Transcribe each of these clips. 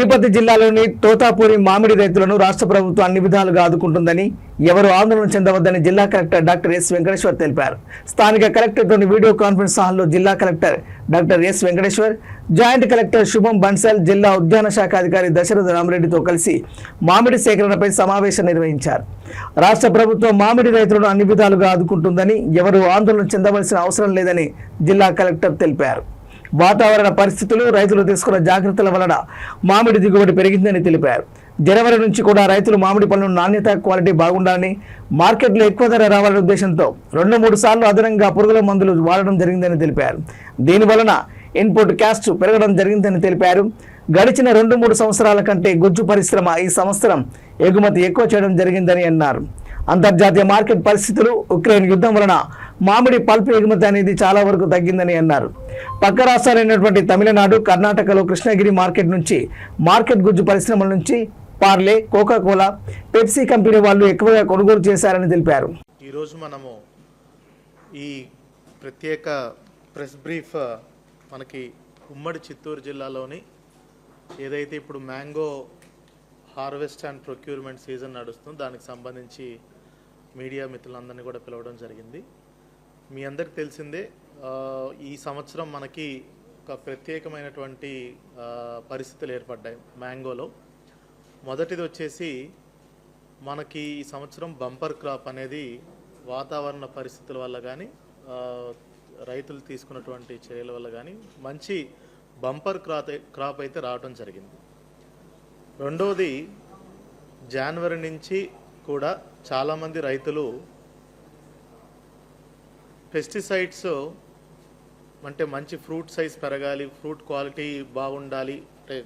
తిరుపతి జిల్లాలోని తోతాపూరి మామిడి రైతులను రాష్ట్ర ప్రభుత్వం అన్ని విధాలుగా ఆదుకుంటుందని ఎవరు ఆందోళన చెందవద్దని జిల్లా కలెక్టర్ డాక్టర్ ఎస్ వెంకటేశ్వర్ తెలిపారు. స్థానిక కలెక్టర్తోని వీడియో కాన్ఫరెన్స్ హాల్లో జిల్లా collector doctor S Venkateshwar joint collector Shubham Bansal జిల్లా ఉద్యాన శాఖ అధికారి దశరథ రామరెడ్డితో కలిసి మామిడి సేకరణపై సమావేశం నిర్వహించారు. రాష్ట్ర ప్రభుత్వం మామిడి రైతులను అన్ని విధాలుగా ఆదుకుంటుందని ఎవరు ఆందోళన చెందవలసిన అవసరం లేదని జిల్లా కలెక్టర్ తెలిపారు. వాతావరణ పరిస్థితులు రైతులు తీసుకున్న జాగ్రత్తల వలన మామిడి దిగుబడి పెరిగిందని తెలిపారు. జనవరి నుంచి కూడా రైతులు మామిడి పళ్ళను నాణ్యత క్వాలిటీ బాగుండాలని మార్కెట్లో ఎక్కువ ధర రావాలనే ఉద్దేశంతో రెండు మూడు సార్లు అదనంగా పురుగుల మందులు వాడడం జరిగిందని తెలిపారు. దీని వలన ఇన్పుట్ క్యాస్ట్ పెరగడం జరిగిందని తెలిపారు. గడిచిన రెండు మూడు సంవత్సరాల కంటే గుజ్జు పరిశ్రమ ఈ సంవత్సరం ఎగుమతి ఎక్కువ చేయడం జరిగిందని అన్నారు. అంతర్జాతీయ మార్కెట్ పరిస్థితులు ఉక్రెయిన్ యుద్ధం వలన మామిడి పల్ప్ ఎగుమతి అనేది చాలా వరకు తగ్గిందని అన్నారు. పక్క రాష్ట్రాలైనటువంటి తమిళనాడు కర్ణాటకలో కృష్ణగిరి మార్కెట్ నుంచి మార్కెట్ గుజ్జు పరిశ్రమల నుంచి Parle Coca Cola Pepsi company వాళ్ళు ఎక్కువగా కొనుగోలు చేశారని తెలిపారు. ఈరోజు మనము ఈ ప్రత్యేక ప్రెస్ బ్రీఫ్ మనకి ఉమ్మడి చిత్తూరు జిల్లాలోని ఏదైతే ఇప్పుడు mango harvest and procurement season నడుస్తుందో దానికి సంబంధించి మీడియా మిత్రులందరినీ కూడా పిలవడం జరిగింది. మీ అందరికి తెలిసిందే ఈ సంవత్సరం మనకి ఒక ప్రత్యేకమైనటువంటి పరిస్థితులు ఏర్పడ్డాయి మ్యాంగోలో. మొదటిది వచ్చేసి మనకి ఈ సంవత్సరం బంపర్ క్రాప్ అనేది వాతావరణ పరిస్థితుల వల్ల కానీ రైతులు తీసుకున్నటువంటి చర్యల వల్ల కానీ మంచి బంపర్ క్రాప్ క్రాప్ అయితే రావడం జరిగింది. రెండవది జనవరి నుంచి కూడా చాలామంది రైతులు పెస్టిసైడ్స్ అంటే మంచి ఫ్రూట్ సైజ్ పెరగాలి ఫ్రూట్ క్వాలిటీ బాగుండాలి అంటే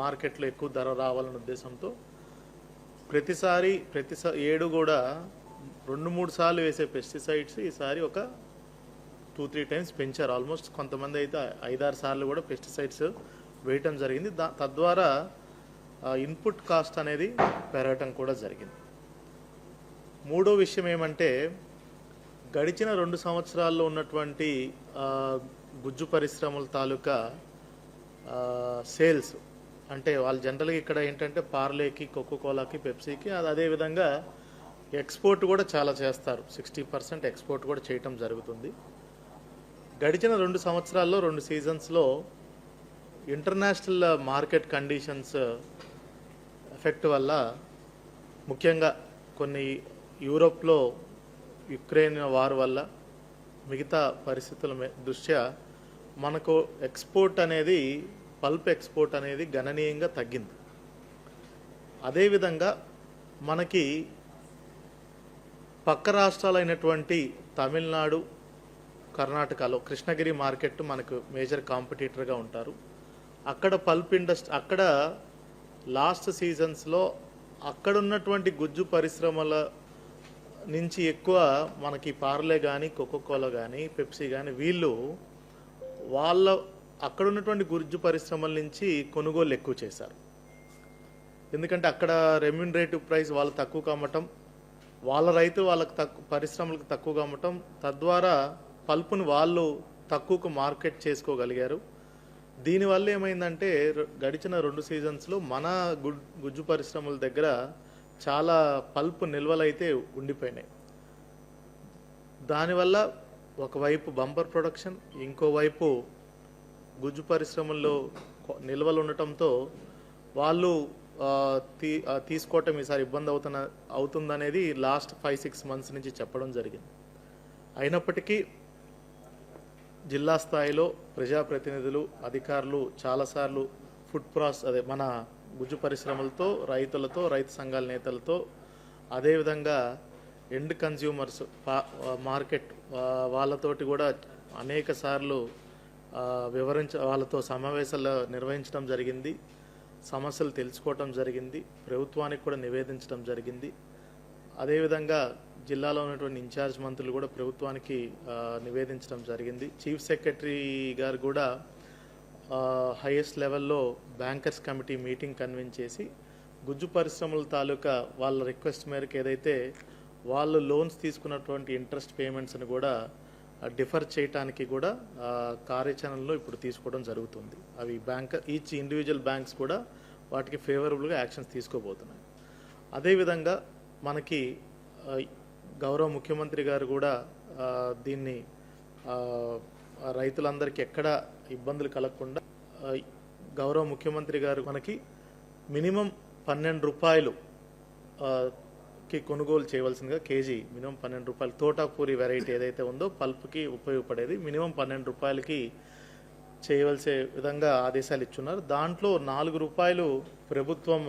మార్కెట్లో ఎక్కువ ధర రావాలనే ఉద్దేశంతో ప్రతిసారి ప్రతి ఏడు కూడా రెండు మూడు సార్లు వేసే పెస్టిసైడ్స్ ఈసారి ఒక టూ త్రీ టైమ్స్ పెంచారు. ఆల్మోస్ట్ కొంతమంది అయితే ఐదారు సార్లు కూడా పెస్టిసైడ్స్ వేయటం జరిగింది. దా తద్వారా ఇన్పుట్ కాస్ట్ అనేది పెరగటం కూడా జరిగింది. మూడో విషయం ఏమంటే గడిచిన రెండు సంవత్సరాల్లో ఉన్నటువంటి గుజ్జు పరిశ్రమల తాలూకా సేల్స్ అంటే వాళ్ళు జనరల్గా ఇక్కడ ఏంటంటే పార్లేకి కోకోకోలాకి పెప్సీకి అది అదేవిధంగా ఎక్స్పోర్ట్ కూడా చాలా చేస్తారు. సిక్స్టీ పర్సెంట్ ఎక్స్పోర్ట్ కూడా చేయటం జరుగుతుంది. గడిచిన రెండు సంవత్సరాల్లో రెండు సీజన్స్లో ఇంటర్నేషనల్ మార్కెట్ కండిషన్స్ ఎఫెక్ట్ వల్ల ముఖ్యంగా కొన్ని యూరోప్లో యుక్రెయిన్ వార్ వల్ల మిగతా పరిస్థితుల దృష్ట్యా మనకు ఎక్స్పోర్ట్ అనేది పల్ప్ ఎక్స్పోర్ట్ అనేది గణనీయంగా తగ్గింది. అదేవిధంగా మనకి పక్క రాష్ట్రాలైనటువంటి తమిళనాడు కర్ణాటకలో కృష్ణగిరి మార్కెట్ మనకు మేజర్ కాంపిటీటర్గా ఉంటారు. అక్కడ పల్ప్ ఇండస్ట్రీ అక్కడ లాస్ట్ సీజన్స్లో అక్కడ ఉన్నటువంటి గుజ్జు పరిశ్రమల నుంచి ఎక్కువ మనకి పార్లే కానీ కోకోకోలా కానీ పెప్సీ కానీ వీళ్ళు వాళ్ళ అక్కడ ఉన్నటువంటి గుర్జు పరిశ్రమల నుంచి కొనుగోలు ఎక్కువ చేశారు. ఎందుకంటే అక్కడ రెమ్యూనరేటివ్ ప్రైస్ వాళ్ళు తక్కువ అమ్మటం వాళ్ళ రైతు వాళ్ళకి తక్కువ పరిశ్రమలకు తక్కువగా అమ్మటం తద్వారా పల్పును వాళ్ళు తక్కువకు మార్కెట్ చేసుకోగలిగారు. దీనివల్ల ఏమైందంటే గడిచిన రెండు సీజన్స్లో మన గుడ్ గుజ్జు పరిశ్రమల దగ్గర చాలా పల్ప్ నిల్వలైతే ఉండిపోయినాయి. దానివల్ల ఒకవైపు బంపర్ ప్రొడక్షన్ ఇంకోవైపు గుజ్జు పరిశ్రమల్లో నిల్వలు ఉండటంతో వాళ్ళు తీ తీసుకోవటం ఈసారి ఇబ్బంది అవుతున్న అవుతుందనేది లాస్ట్ ఫైవ్ సిక్స్ మంత్స్ నుంచి చెప్పడం జరిగింది. అయినప్పటికీ జిల్లా స్థాయిలో ప్రజాప్రతినిధులు అధికారులు చాలాసార్లు ఫుడ్ ప్రాస్ అదే మన గుజ్జు పరిశ్రమలతో రైతులతో రైతు సంఘాల నేతలతో అదేవిధంగా ఎండ్ కన్జ్యూమర్స్ మార్కెట్ వాళ్ళతోటి కూడా అనేక సార్లు వివరించ వాళ్ళతో సమావేశాలు నిర్వహించడం జరిగింది. సమస్యలు తెలుసుకోవటం జరిగింది. ప్రభుత్వానికి కూడా నివేదించడం జరిగింది. అదేవిధంగా జిల్లాలో ఉన్నటువంటి ఇన్ఛార్జ్ మంత్రులు కూడా ప్రభుత్వానికి నివేదించడం జరిగింది. చీఫ్ సెక్రటరీ గారు కూడా హైయెస్ట్ లెవెల్లో బ్యాంకర్స్ కమిటీ మీటింగ్ కన్వీన్ చేసి గుజ్జు పరిశ్రమల తాలూకా వాళ్ళ రిక్వెస్ట్ మేరకు ఏదైతే వాళ్ళు లోన్స్ తీసుకున్నటువంటి ఇంట్రెస్ట్ పేమెంట్స్ని కూడా డిఫర్ చేయటానికి కూడా కార్యాచరణలో ఇప్పుడు తీసుకోవడం జరుగుతుంది. అవి బ్యాంక్ ఈచ్ ఇండివిజువల్ బ్యాంక్స్ కూడా వాటికి ఫేవరబుల్గా యాక్షన్స్ తీసుకోబోతున్నాయి. అదేవిధంగా మనకి గౌరవ ముఖ్యమంత్రి గారు కూడా దీన్ని రైతులందరికీ ఎక్కడ ఇబ్బందులు కలగకుండా గౌరవ ముఖ్యమంత్రి గారు మనకి మినిమం పన్నెండు రూపాయలు కి కొనుగోలు చేయవలసిందిగా కేజీ మినిమం పన్నెండు రూపాయలు తోటాపూరి వెరైటీ ఏదైతే ఉందో పల్ప్కి ఉపయోగపడేది మినిమం పన్నెండు రూపాయలకి చేయవలసే విధంగా ఆదేశాలు ఇచ్చున్నారు. దాంట్లో నాలుగు రూపాయలు ప్రభుత్వం